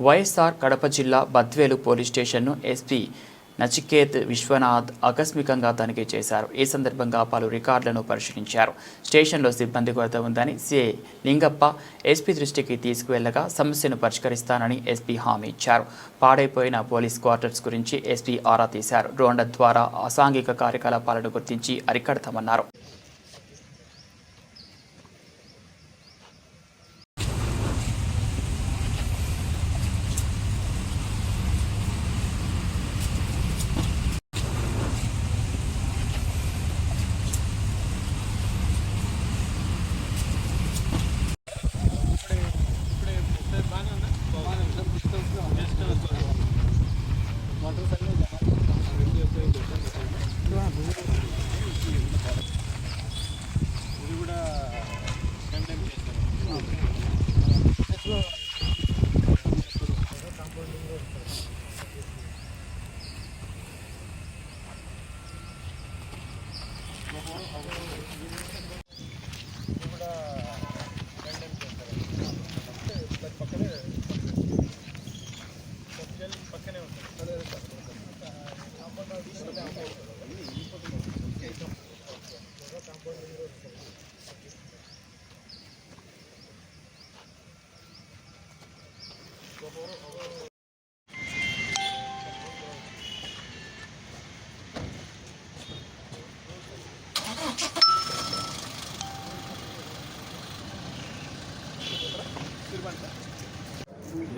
వైఎస్ఆర్ కడప జిల్లా బద్వేలు పోలీస్ స్టేషన్ను ఎస్పీ నచికేత్ విశ్వనాథ్ ఆకస్మికంగా తనిఖీ చేశారు. ఈ సందర్భంగా పలు రికార్డులను పరిశీలించారు. స్టేషన్లో సిబ్బంది కొరత ఉందని సిఐ లింగప్ప ఎస్పీ దృష్టికి తీసుకువెళ్ళగా సమస్యను పరిష్కరిస్తానని ఎస్పీ హామీ ఇచ్చారు. పాడైపోయిన పోలీస్ క్వార్టర్స్ గురించి ఎస్పీ ఆరా తీశారు. డ్రోన్ల ద్వారా అసాంఘిక కార్యకలాపాలను గుర్తించి అరికడతామన్నారు.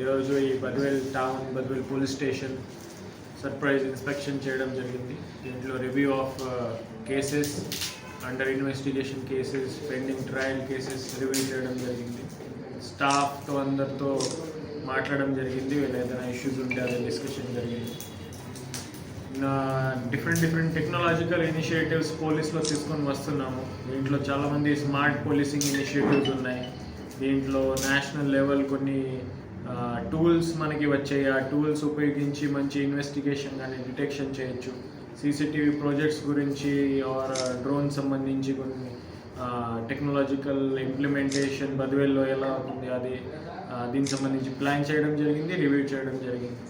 ఈరోజు ఈ Badvel town Badvel police station surprise inspection చేయడం జరిగింది. దీంట్లో review of cases under investigation cases pending trial cases review చేయడం జరిగింది. స్టాఫ్తో అందరితో మాట్లాడడం జరిగింది ఏదైనా ఇష్యూస్ ఉంటే అదే డిస్కషన్ జరిగింది. నా డిఫరెంట్ డిఫరెంట్ టెక్నాలజికల్ ఇనిషియేటివ్స్ పోలీస్లో తీసుకొని వస్తున్నాము. దీంట్లో చాలామంది స్మార్ట్ పోలీసింగ్ ఇనిషియేటివ్స్ ఉన్నాయి. దీంట్లో నేషనల్ లెవెల్ కొన్ని టూల్స్ మనకి వచ్చాయి. ఆ టూల్స్ ఉపయోగించి మంచి ఇన్వెస్టిగేషన్ కానీ డిటెక్షన్ చేయొచ్చు. సీసీటీవీ ప్రాజెక్ట్స్ గురించి ఆర్ డ్రోన్ uh, సంబంధించి కొన్ని టెక్నాలజికల్ ఇంప్లిమెంటేషన్ బదివేల్లో ఎలా ఉంటుంది అది దీనికి సంబంధించి ప్లాన్ చేయడం జరిగింది రివ్యూ చేయడం జరిగింది.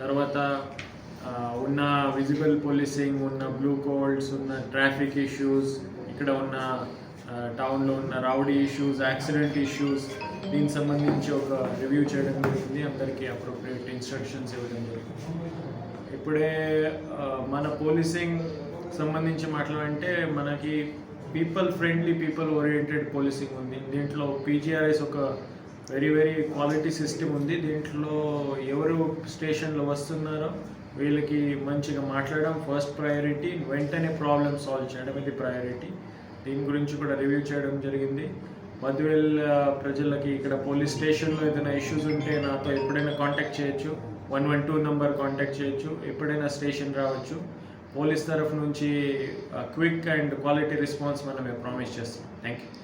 తర్వాత ఉన్న విజిబుల్ పోలీసింగ్ ఉన్న బ్లూ కోల్డ్స్ ఉన్న ట్రాఫిక్ ఇష్యూస్ ఇక్కడ ఉన్న టౌన్లో ఉన్న రౌడీ ఇష్యూస్ యాక్సిడెంట్ ఇష్యూస్ దీనికి సంబంధించి ఒక రివ్యూ చేయడం జరిగింది. అందరికీ అప్రోప్రియేట్ ఇన్స్ట్రక్షన్స్ ఇవ్వడం జరిగింది. ఇప్పుడే మన పోలీసింగ్ సంబంధించి మాట్లాడంటే మనకి people friendly people oriented policing ఉంది. దీంట్లో పీజీఆర్ఎస్ ఒక వెరీ వెరీ క్వాలిటీ సిస్టమ్ ఉంది. దీంట్లో ఎవరు స్టేషన్లో వస్తున్నారో వీళ్ళకి మంచిగా మాట్లాడడం ఫస్ట్ ప్రయారిటీ. వెంటనే ప్రాబ్లమ్ సాల్వ్ చేయడం ఇది ప్రయారిటీ. దీని గురించి కూడా రివ్యూ చేయడం జరిగింది. మధువెల్ ప్రజలకి ఇక్కడ పోలీస్ స్టేషన్లో ఏదైనా ఇష్యూస్ ఉంటే నాతో ఎప్పుడైనా కాంటాక్ట్ చేయొచ్చు. One one two number contact చేయొచ్చు. ఎప్పుడైనా స్టేషన్ రావచ్చు. పోలీస్ తరఫు నుంచి క్విక్ అండ్ క్వాలిటీ రెస్పాన్స్ మనం ప్రామిస్ చేస్తాం థ్యాంక్ యూ